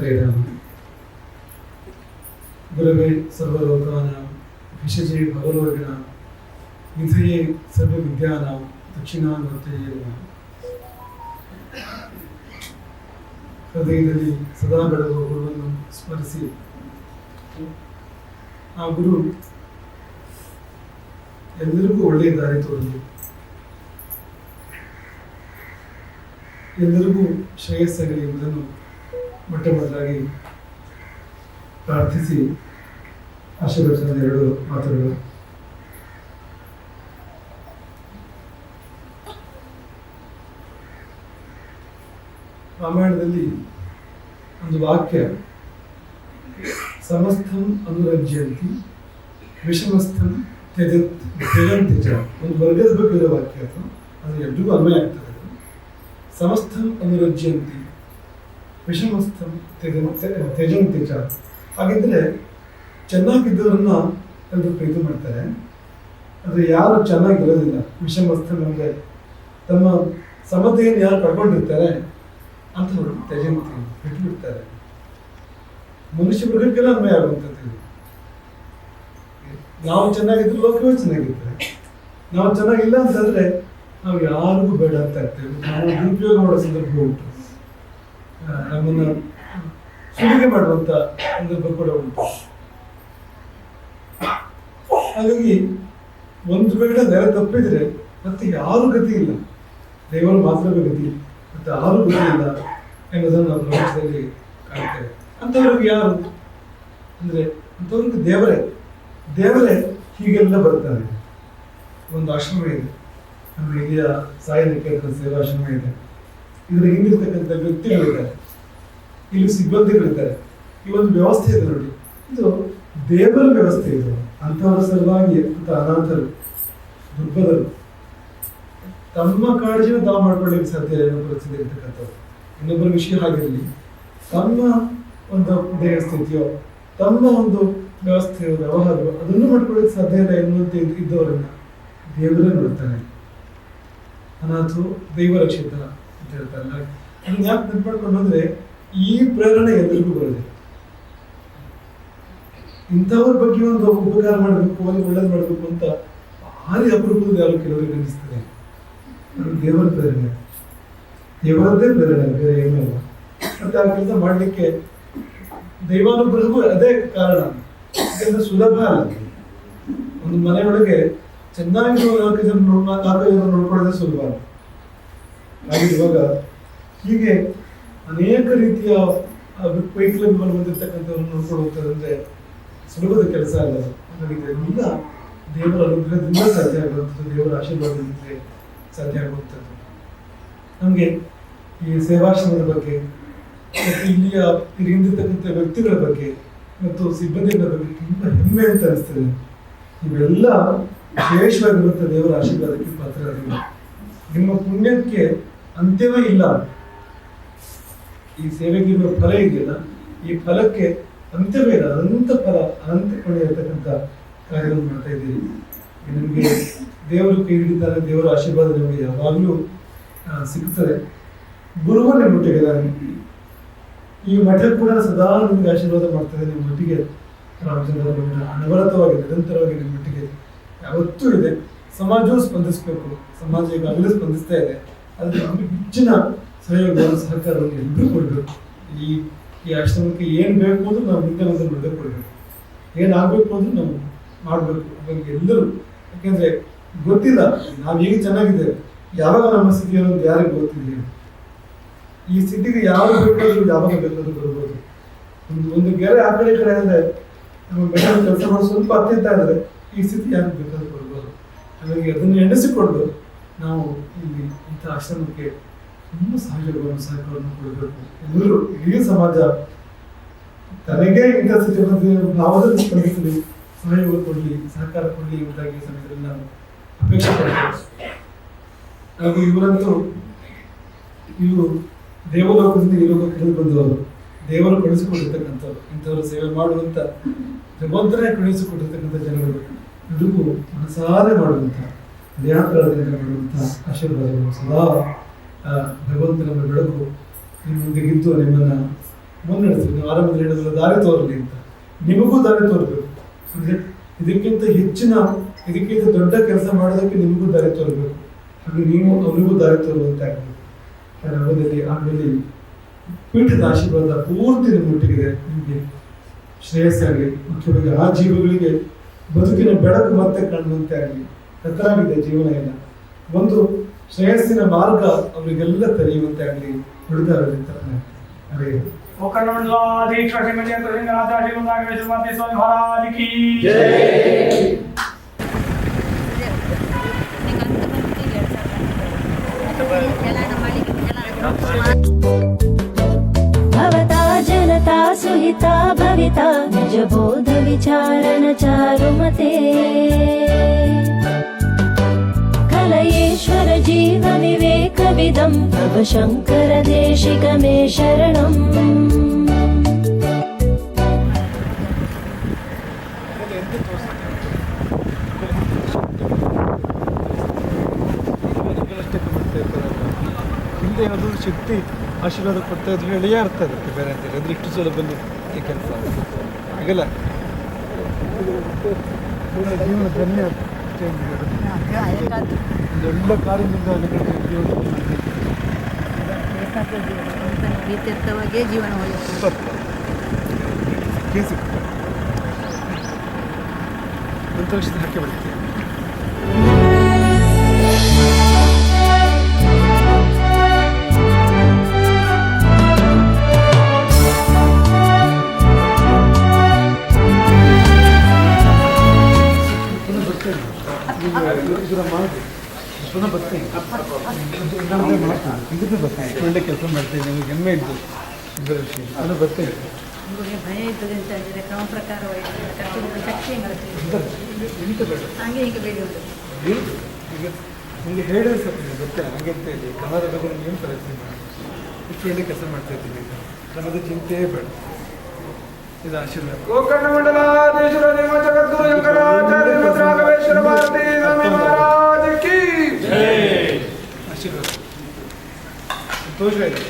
ಹರೇ ಸರ್ವಲೋಕಾನ ಗುರವೇ ಸರ್ವಲೋಕಾನಾಂ ವಿಧಿಯೇ ಭವರೋಗಿಣ ವಿಧಯೇ ಸರ್ವವಿದ್ಯಾನಾಂ ಹೃದಯದಲ್ಲಿ ಸದಾ ಬೆಳಗುವ ಗುರುವನ್ನು ಸ್ಮರಿಸಿ ಆ ಗುರು ಎಲ್ಲರಿಗೂ ಒಳ್ಳೆಯ ದಾರಿ ತೋರಲಿ ಎಲ್ಲರಿಗೂ ಶ್ರೇಯಸ್ಸಾಗಲಿ ಎಂಬುದನ್ನು ಮೊಟ್ಟ ಮೊದಲಾಗಿ ಪ್ರಾರ್ಥಿಸಿ ಆಶೀರ್ವಚನದ ಎರಡು ಮಾತುಗಳು. ರಾಮಾಯಣದಲ್ಲಿ ಒಂದು ವಾಕ್ಯ ಸಮಸ್ತಂ ಅನುರಜ್ಯಂತಿ, ವಿಷಮಸ್ಥಂ ತ್ಯಜ ತ್ಯಜಂತಿ ಚ. ಒಂದು ವರ್ಗದ ಬಗ್ಗೆ ವಾಕ್ಯ ಅದು. ಅದು ಎಲ್ರಿಗೂ ಅನ್ವಯ ಆಗ್ತದೆ. ಸಮಸ್ತಂ ಅನುರಜ್ಯಂತಿ. ವಿಷಮಸ್ಥಂ ತ್ಯಜಂತಿ ಚ ಹಾಗಿದ್ರೆ ಚೆನ್ನಾಗಿದ್ದವರನ್ನ ಎಲ್ಲರೂ ಪ್ರೀತಿ ಮಾಡ್ತಾರೆ. ಅದು ಯಾರು ಚೆನ್ನಾಗಿರೋದಿಲ್ಲ. ವಿಷಮಸ್ಥ ನಮಗೆ ತಮ್ಮ ಸಮತೆಯನ್ನು ಯಾರು ಕಳ್ಕೊಂಡಿರ್ತಾರೆ ಅಂಥವ್ರು ತ್ಯಜಂತಿ ಬಿಟ್ಬಿಡ್ತಾರೆ. ಮನುಷ್ಯ ಮೃಗಕ್ಕೆಲ್ಲ ಅನ್ವಯ ಆಗುವಂಥದ್ದು. ನಾವು ಚೆನ್ನಾಗಿದ್ರೆ ಲೋಕವೇ ಚೆನ್ನಾಗಿರ್ತಾರೆ ನಾವು ಚೆನ್ನಾಗಿಲ್ಲ ಅಂತಂದ್ರೆ ನಾವು ಯಾರಿಗೂ ಬೇಡ ಅಂತ ಇರ್ತೇವೆ ನಾವು ದುರುಪಯೋಗ ಮಾಡೋ ಸಂದರ್ಭ ಉಂಟು. ನಮ್ಮನ್ನ ಸುಲಿಗೆ ಮಾಡುವಂತ ಸಂದರ್ಭ ಕೂಡ ಉಂಟು. ಹಾಗಾಗಿ ಒಂದು ಬೇಡ ನೆಲ ತಪ್ಪಿದ್ರೆ ಮತ್ತೆ ಯಾರು ಗತಿ ಇಲ್ಲ. ದೇವರು ಮಾತ್ರವೇ ಗತಿ ಮತ್ತೆ ಯಾರು ಗತಿ ಇಲ್ಲ ಎನ್ನುವುದನ್ನು ನಾವು ಪ್ರಪಂಚದಲ್ಲಿ ಕಾಣ್ತೇವೆ. ಅಂಥವ್ರಿಗೆ ಯಾರು? ಅಂದ್ರೆ ಅಂಥವ್ರಿಗೆ ದೇವರೇ. ದೇವರೇ ಹೀಗೆಲ್ಲ ಬರ್ತಾರೆ ಒಂದು ಆಶ್ರಮ ಇದೆ. ನಮ್ಮ ಹಿರಿಯ ಸಾಯಿ ನಿಕೇತನ ಸೇವಾಶ್ರಮ ಇದೆ. ಇದರ ಹಿಂದಿರ್ತಕ್ಕಂಥ ವ್ಯಕ್ತಿಗಳಿದ್ದಾರೆ ಇಲ್ಲಿ ಸಿಬ್ಬಂದಿಗಳಿದ್ದಾರೆ ಈ ಒಂದು ವ್ಯವಸ್ಥೆ ಇದೆ ನೋಡಿ. ಇದು ದೇವರ ವ್ಯವಸ್ಥೆ ಇದು. ಅಂಥವರ ಸಲುವಾಗಿ ಅಂತ ಅನಾಥರು, ದುರ್ಬಲರು, ತಮ್ಮ ಕಾಳಜಿನ ತಾವು ಮಾಡ್ಕೊಳ್ಳಿಕ್ಕೆ ಸಾಧ್ಯ ಅನ್ನೋ ಪರಿಸ್ಥಿತಿ ಇರ್ತಕ್ಕಂಥದ್ದು. ಇನ್ನೊಬ್ಬರ ವಿಷಯ ಹಾಗಿರಲಿ, ತಮ್ಮ ಒಂದು ದೇಹ ಸ್ಥಿತಿಯೋ ತಮ್ಮ ಒಂದು ವ್ಯವಸ್ಥೆ ವ್ಯವಹಾರವೋ, ಅದನ್ನು ಮಾಡ್ಕೊಳ್ಳಿಕ್ಕೆ ಸಾಧ್ಯ ಇಲ್ಲ ಎನ್ನುವಂತೆ ಇದ್ದ- ಇದ್ದವರನ್ನ ದೇವರೇ ನೋಡ್ತಾನೆ ಅನಾಥು ದೈವ ರಕ್ಷಿತ ಅಂತ ಹೇಳ್ತಾರಲ್ಲ ಅದನ್ನ ಯಾಕೆ ನೆನ್ಪು ಮಾಡ್ಕೊಂಡು ಹೋದ್ರೆ ಈ ಪ್ರೇರಣೆ ಎಲ್ಲರಿಗೂ ಬರುತ್ತೆ. ಇಂಥವ್ರ ಬಗ್ಗೆ ಒಂದು ಉಪಕಾರ ಮಾಡಬೇಕು ಅಲ್ಲಿ ಒಳ್ಳೇದು ಮಾಡಬೇಕು ಅಂತ ಭಾರಿ ಅಪರೂಪದ ಯಾರು ಕೆಲವರಿಗೆ ಅನಿಸ್ತದೆ ದೇವರ ಪ್ರೇರಣೆ. ದೇವರದ್ದೇ ಪ್ರೇರಣೆ, ಬೇರೆ ಏನೂ ಅಲ್ಲ. ಮತ್ತೆ ಆ ಕೆಲಸ ಮಾಡಲಿಕ್ಕೆ ದೈವಾನುಗ್ರಹವೂ ಅದೇ ಕಾರಣ. ಯಾಕಂದ್ರೆ ಸುಲಭ ಅಲ್ಲ ಒಂದು ಮನೆಯೊಳಗೆ ನೋಡ್- ನಾಲ್ಕು ಜನ ನೋಡ್ಕೊಳ್ಳೋದೇ ಸುಲಭ ಅಲ್ಲ. ಹಾಗಿರುವಾಗ ಹೀಗೆ ಅನೇಕ ರೀತಿಯ ಆ, ಹೊಂದಿರತಕ್ಕಂಥವ್ರು ನೋಡ್ಕೊಳ್ಳುವಂಥದ್ದಂದ್ರೆ ಸುಲಭದ ಕೆಲಸ ಅಲ್ಲ ಇದೆಲ್ಲ ದೇವರ ಅನುಗ್ರಹದಿಂದ ಸಾಧ್ಯ ಆಗುವಂಥದ್ದು ದೇವರ ಆಶೀರ್ವಾದದಿಂದ ಸಾಧ್ಯ ಆಗುವಂಥದ್ದು. ನಮಗೆ ಈ ಸೇವಾಶ್ರಮದ ಬಗ್ಗೆ ಮತ್ತು ಇಲ್ಲಿಯ ಇಲ್ಲಿ ಹಿಂದಿರ್ತಕ್ಕಂಥ ವ್ಯಕ್ತಿಗಳ ಬಗ್ಗೆ ಮತ್ತು ಸಿಬ್ಬಂದಿಗಳ ಬಗ್ಗೆ ತುಂಬ ಹೆಮ್ಮೆ ಅಂತ ಅನಿಸ್ತದೆ. ಇವೆಲ್ಲ ವಿಶೇಷವಾಗಿರುವಂಥ ದೇವರ ಆಶೀರ್ವಾದಕ್ಕೆ ಪಾತ್ರರಾಗಿಲ್ಲ ನಿಮ್ಮ ಪುಣ್ಯಕ್ಕೆ ಅಂತ್ಯವೇ ಇಲ್ಲ. ಈ ಸೇವೆಗೆ ಇರುವ ಫಲ ಇದೆಯಲ್ಲ, ಈ ಫಲಕ್ಕೆ ಅಂತ್ಯವೇ ಇಲ್ಲ. ಅನಂತ ಫಲ, ಅನಂತ ಕೊನೆ ಇರತಕ್ಕಂಥ ಕಾರ್ಯವನ್ನು ಮಾಡ್ತಾ ಇದ್ದೀರಿ. ನಿಮಗೆ ದೇವರು ಕೈ ದೇವರ ಆಶೀರ್ವಾದ ನಿಮಗೆ ಯಾವಾಗಲೂ ಸಿಗ್ತದೆ. ಗುರುವು ಮುಟ್ಟಿಗೆ ಈ ಮಠ ಕೂಡ ಸದಾ ನಿಮಗೆ ಆಶೀರ್ವಾದ ಮಾಡ್ತದೆ ನಿಮ್ಮೊಟ್ಟಿಗೆ ರಾಮಚಂದ್ರ ಮಠ ಅನವರತವಾಗಿ, ನಿರಂತರವಾಗಿ ನಿಮ್ಮ ಮಟ್ಟಿಗೆ ಯಾವತ್ತೂ ಇದೆ. ಸಮಾಜವೂ ಸ್ಪಂದಿಸಬೇಕು. ಸಮಾಜ ಈಗಾಗಲೇ ಸ್ಪಂದಿಸ್ತಾ ಇದೆ. ನಮಗೆ ಹೆಚ್ಚಿನ ಸಹಯೋಗ ಸಹಕಾರವನ್ನು ಎಲ್ಲರೂ ಕೊಡಬೇಕು ಈ ಈ ಆಶ್ರಮಕ್ಕೆ ಏನು ಬೇಕು ಅಂದ್ರೆ ನಾವು ಮುಂದೆ ಒಂದು ಮುಂದೆ ಕೊಡಬೇಕು. ಏನಾಗಬೇಕು ಅಂದ್ರೆ ನಾವು ಮಾಡಬೇಕು. ಅದಕ್ಕೆ ಎಲ್ಲರೂ, ಯಾಕೆಂದ್ರೆ ಗೊತ್ತಿಲ್ಲ, ನಾವು ಈಗ ಚೆನ್ನಾಗಿದ್ದೇವೆ. ಯಾವಾಗ ನಮ್ಮ ಸ್ಥಿತಿ ಅನ್ನೋದು ಯಾರಿಗೆ ಗೊತ್ತಿದೆಯೋ ಈ ಸ್ಥಿತಿಗೆ ಯಾವಾಗ ಬೇಕಾದರೂ ಯಾವಾಗ ಬೇಕಾದರೂ ಬರ್ಬೋದು. ಒಂದು ಒಂದು ಗೆರೆ ಆ ಕಡೆ ಕಡೆ ಅಂದ್ರೆ ನಮ್ಮ ಬೆಳೆ ಕೆಲಸ ಮಾಡೋದು ಸ್ವಲ್ಪ ಅತ್ಯಂತ ಆದರೆ ಈ ಸ್ಥಿತಿ ಯಾರಿಗೆ ಬೇಕಾದರೂ ಬರ್ಬೋದು. ಹಾಗಾಗಿ ಅದನ್ನು ಎಣಿಸಿಕೊಂಡು ನಾವು ಇಲ್ಲಿ ಇಂಥ ಆಶ್ರಮಕ್ಕೆ ತುಂಬ ಸಹಯೋಗವನ್ನು, ಸಹಕಾರವನ್ನು ಕೊಡಬೇಕು. ಎಲ್ಲರೂ ಇಡೀ ಸಮಾಜ, ತನಗೆ ಇಂಥ ಸ್ಪಂದಿಸಲಿ ಸಹಯೋಗ ಕೊಡಲಿ, ಸಹಕಾರ ಕೊಡಲಿ ಎಂಬುದಾಗಿ ಸಮಯದಲ್ಲಿ ನಾವು ಅಪೇಕ್ಷೆ ಪಡ್ತೇವೆ. ಹಾಗೂ ಇವರಂತೂ ಇವರು ದೇವಲೋಕದಿಂದ ಈ ಲೋಕಕ್ಕೆ ಬಂದವರು. ದೇವರು ಕಳಿಸಿಕೊಂಡಿರ್ತಕ್ಕಂಥವ್ರು ಇಂಥವ್ರು ಸೇವೆ ಮಾಡುವಂಥ ಭಗವಂತನೇ ಕಳುಹಿಸಿಕೊಟ್ಟಿರ್ತಕ್ಕಂಥ ಜನರು. ಇದುಗೂ ಮನಸಾರೆ ಮಾಡುವಂಥ ದೇಹಾಂತರದಿಂದ ಮಾಡುವಂಥ ಆಶೀರ್ವಾದಗಳು ಸದಾ ಭಗವಂತನ ಬೆಳಕು ನಿಮ್ಮೊಂದಿಗಿದ್ದು ನಿಮ್ಮನ್ನು ಮುನ್ನಡೆಸಿ ನೀವು ಆರಂಭದಲ್ಲಿ ಹೇಳಿದ್ರೆ ದಾರಿ ತೋರಲಿ ಅಂತ. ನಿಮಗೂ ದಾರಿ ತೋರಬೇಕು. ಅಂದರೆ ಇದಕ್ಕಿಂತ ಹೆಚ್ಚಿನ, ಇದಕ್ಕಿಂತ ದೊಡ್ಡ ಕೆಲಸ ಮಾಡೋದಕ್ಕೆ ನಿಮಗೂ ದಾರಿ ತೋರಬೇಕು. ಹಾಗೆ ನೀವು ಅವರಿಗೂ ದಾರಿ ತೋರುವಂತೆ ಆಗಬೇಕು. ಅವಧಿಯಲ್ಲಿ ಆಮೇಲೆ ಪೀಠದ ಆಶೀರ್ವಾದ ಪೂರ್ತಿ ನಿಮ್ಮೊಟ್ಟಿಗಿದೆ ನಿಮಗೆ ಶ್ರೇಯಸ್ಸಾಗಲಿ, ಮುಖ್ಯವಾಗಿ ಆ ಜೀವಗಳಿಗೆ ಬದುಕಿನ ಬೆಳಕು ಮತ್ತೆ ಕಾಣುವಂತೆ ಆಗಲಿ. ಕತ್ತಲಾಗಿದೆ ಜೀವನ ಎಲ್ಲ ಒಂದು ಶ್ರೇಯಸ್ಸಿನ ಮಾರ್ಗ ಅವರಿಗೆಲ್ಲ ತೆರೆಯುವಂತೆ ಆಗಲಿ ಉಳಿದವರಿರ್ತಾರೆ ಅದೇ ಮುಖಂಡಮಂಡಲಾಧೀಶ್ವರ ಶ್ರೀಮತಿ ರಾಜಾಜಿ ನಾಗೇಶ್ವರ ಮಾತೆ ಸ್ವಾಮಿ ಮಹಾರಾಜ್ ಕಿ भवता जनता सुहिता भविता निजबोध विचारण चारुमते कलयेश्वर जीव विवेकविदं तव शङ्कर देशिक मे शरणम् ಹಿಂದೆ ಯಾವುದಾದ್ರು ಶಕ್ತಿ ಆಶೀರ್ವಾದ ಕೊಡ್ತಾ ಇದ್ರು ಹೇಳಿಯೇ ಅರ್ಥ ಅದಕ್ಕೆ ಬೇರೆ ಅಂತ ಅಂದ್ರೆ ಇಷ್ಟು ಸಲ ಬಂದು ಈ ಕೆಲಸ ಹಾಗಲ್ಲ ಪೂರ್ಣ ಜೀವನ ಧನ್ಯ change ಕಾರಣದಿಂದ ಕಾರ್ಯದಿಂದ ಜೀವನ ವರ್ಷದ ಹಾಕಿ ಬಿಡ್ತೀವಿ ಬರ್ತೇನೆ ನಿಮಗೆ ಭಯ ಅಂತ ಹೇಳಿದ್ರೆ ಕ್ರಮ ಪ್ರಕಾರವಾಗಿ ಕಷ್ಟದ ಶಕ್ತಿ ಎಂತ ಎಂತ ಬೇಡ. ಹಾಗೆ ಈಗ ಬೆಳೆಯುವುದು ಈಗ ನಿಮಗೆ ಹೇಳಿದ್ರೆ ಸ್ವಲ್ಪ ಗೊತ್ತೇ ಹಾಗೆ ಅಂತ ಹೇಳಿ. ಕ್ರಮದ ಬಗ್ಗೆ ನಿಮ್ಗೆ ಏನು ಪ್ರಯತ್ನ ಮಾಡಿ ಕೆಲಸ ಮಾಡ್ತಾ ಇದ್ದೀನಿ ಈಗ. ಕ್ರಮದ ಚಿಂತೆಯೇ ಬೇಡ. ಇದು ಆಶೀರ್ವಾದ. ಮುಖಂಡಮಂಡಲಾಧೀಶ್ವರ ನಿಮ್ಮ ಜಗದ್ಗುರು ಶಂಕರಾಚಾರ್ಯ ರಾಘವೇಶ್ವರ ಭಾರತಿ ಸ್ವಾಮಿ ಮಹಾರಾಜ್ ಕಿ. ಆಶೀರ್ವಾದ. ಸಂತೋಷ ಇದೆ.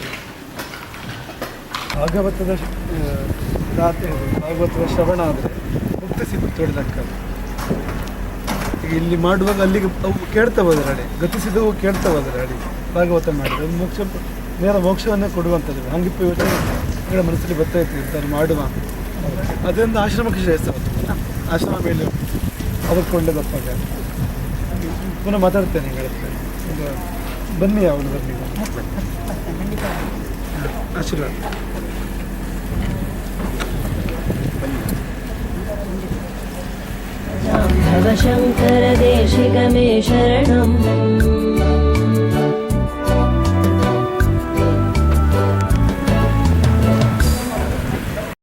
ಭಾಗವತದ ರಾತ್ರಿ ಭಾಗವತದ ಶ್ರವಣ ಆದರೆ ಮುಕ್ತ ಸಿಕ್ತು ತೊಡೆದಕ್ಕದು ಇಲ್ಲಿ ಮಾಡುವಾಗ ಅಲ್ಲಿಗೆ ಅವು ಕೇಳ್ತಾ ಹೋದ್ರೆ ಅಡಿ ಗತಿಸಿದವು ಕೇಳ್ತಾ ಹೋದ್ರೆ ಅಡಿ ಭಾಗವತ ಮಾಡಿದ್ರೆ. ಮೋಕ್ಷ, ನೇರ ಮೋಕ್ಷವನ್ನೇ ಕೊಡುವಂಥದ್ದು. ಹಂಗಿಪ್ಪ ಯೋಚನೆಗಳ ಮನಸ್ಸಲ್ಲಿ ಬರ್ತಾ ಇತ್ತು ಇಂಥದ್ದು ಮಾಡುವ. ಅದರಿಂದ ಆಶ್ರಮಕ್ಕೆ ಶ್ರೇಷ್ಠ ಆಶ್ರಮ ಮೇಲೆ ಅದಕ್ಕೆ ಒಳ್ಳೆದಪ್ಪಾಗ ಪುನಃ ಮಾತಾಡ್ತೇನೆ ಹೇಳುತ್ತೆ ಬನ್ನಿ ಅವನು ಬನ್ನಿ. ಆಶೀರ್ವಾದ. तव शङ्कर देशिक मे शरणम्